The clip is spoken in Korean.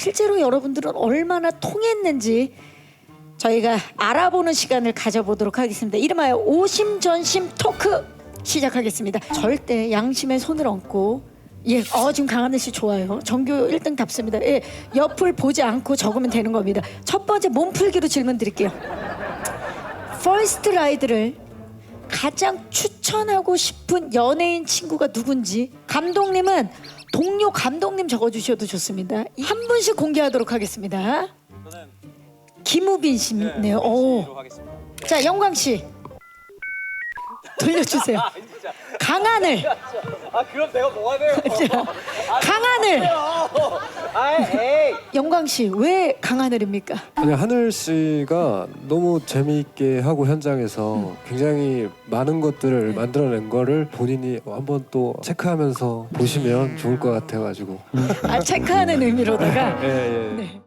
실제로 여러분들은 얼마나 통했는지 저희가 알아보는 시간을 가져보도록 하겠습니다. 이름하여 오심전심 토크 시작하겠습니다. 절대 양심에 손을 얹고 예, 어 지금 강하늘 씨 좋아요. 전교 1등 답습니다. 예, 옆을 보지 않고 적으면 되는 겁니다. 첫 번째 몸풀기로 질문 드릴게요. 퍼스트 라이드를 가장 추천하고 싶은 연예인 친구가 누군지 감독님은 동료 감독님 적어주셔도 좋습니다. 한 분씩 공개하도록 하겠습니다. 저는 김우빈 씨네요. 오. 로 하겠습니다. 자 영광 씨 돌려주세요. 아, 진짜. 강하늘, 아, 그럼 내가 뭐가 돼요? 강하늘. 영광 씨 왜 강하늘입니까? 아니 하늘 씨가 너무 재미있게 하고 현장에서 음. 굉장히 많은 네. 것들을 만들어낸 거를 본인이 한번 또 체크하면서 보시면 좋을 것 같아가지고. 아 체크하는 의미로다가 예, 예. 네.